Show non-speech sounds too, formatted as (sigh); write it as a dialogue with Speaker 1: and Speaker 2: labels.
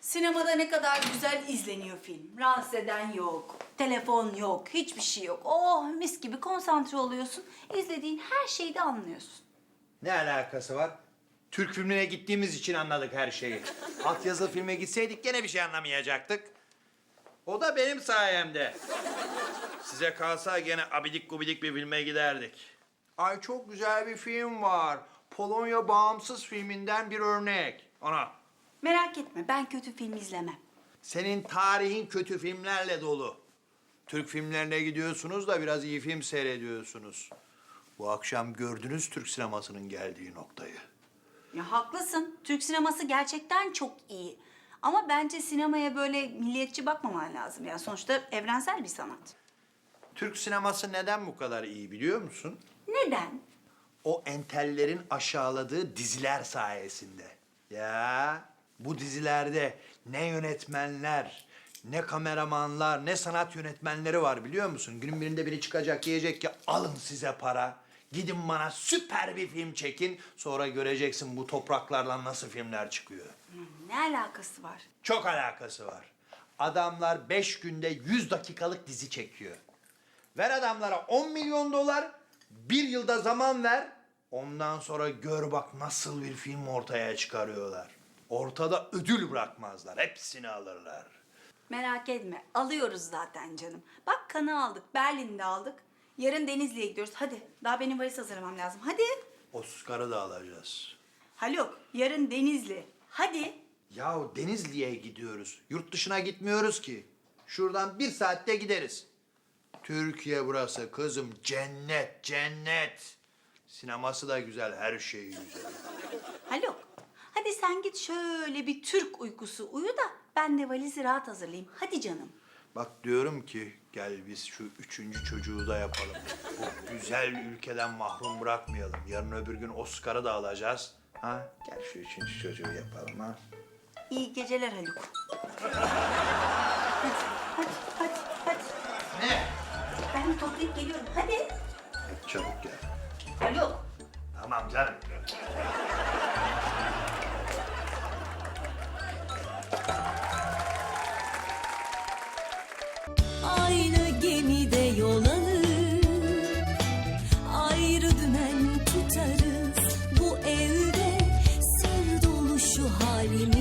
Speaker 1: Sinemada ne kadar güzel izleniyor film. Rahatsız eden yok, telefon yok, hiçbir şey yok. Oh mis gibi konsantre oluyorsun. İzlediğin her şeyi de anlıyorsun.
Speaker 2: Ne alakası var? Türk filmine gittiğimiz için anladık her şeyi. (laughs) Altyazılı filme gitseydik gene bir şey anlamayacaktık. O da benim sayemde. Size kalsa gene abidik gubidik bir filme giderdik. Ay çok güzel bir film var. Polonya bağımsız filminden bir örnek. Ana.
Speaker 1: Merak etme ben kötü film izlemem.
Speaker 2: Senin tarihin kötü filmlerle dolu. Türk filmlerine gidiyorsunuz da biraz iyi film seyrediyorsunuz. Bu akşam gördünüz Türk sinemasının geldiği noktayı.
Speaker 1: Ya haklısın. Türk sineması gerçekten çok iyi. Ama bence sinemaya böyle milliyetçi bakmaman lazım. Ya sonuçta evrensel bir sanat.
Speaker 2: Türk sineması neden bu kadar iyi biliyor musun?
Speaker 1: Neden?
Speaker 2: O entellerin aşağıladığı diziler sayesinde. Ya bu dizilerde ne yönetmenler, ne kameramanlar, ne sanat yönetmenleri var biliyor musun? Günün birinde biri çıkacak diyecek ki alın size para. Gidin bana süper bir film çekin. Sonra göreceksin bu topraklardan nasıl filmler çıkıyor.
Speaker 1: Ne alakası var?
Speaker 2: Çok alakası var. Adamlar beş günde 100 dakikalık dizi çekiyor. Ver adamlara 10 milyon dolar, bir yılda zaman ver. Ondan sonra gör bak nasıl bir film ortaya çıkarıyorlar. Ortada ödül bırakmazlar, hepsini alırlar.
Speaker 1: Merak etme. Alıyoruz zaten canım. Bak kanı aldık. Berlin'de aldık. Yarın Denizli'ye gidiyoruz. Hadi. Daha benim valiz hazırlamam lazım. Hadi.
Speaker 2: Oscar'ı da alacağız.
Speaker 1: Haluk. Yarın Denizli. Hadi.
Speaker 2: Yahu Denizli'ye gidiyoruz. Yurt dışına gitmiyoruz ki. Şuradan bir saatte gideriz. Türkiye burası kızım. Cennet, cennet. Sineması da güzel, her şeyi güzel.
Speaker 1: Hadi sen git şöyle bir Türk uykusu uyu da ben de valizi rahat hazırlayayım. Hadi canım.
Speaker 2: Bak diyorum ki gel biz şu üçüncü çocuğu da yapalım. Bu güzel ülkeden mahrum bırakmayalım. Yarın öbür gün Oscar'ı da alacağız. Ha? Gel şu üçüncü çocuğu yapalım ha.
Speaker 1: İyi geceler Haluk. hadi, hadi, hadi, hadi.
Speaker 2: Ne?
Speaker 1: Ben toplayıp geliyorum. Hadi.
Speaker 2: Hadi çabuk gel.
Speaker 1: Haluk.
Speaker 2: Tamam canım.
Speaker 3: Şu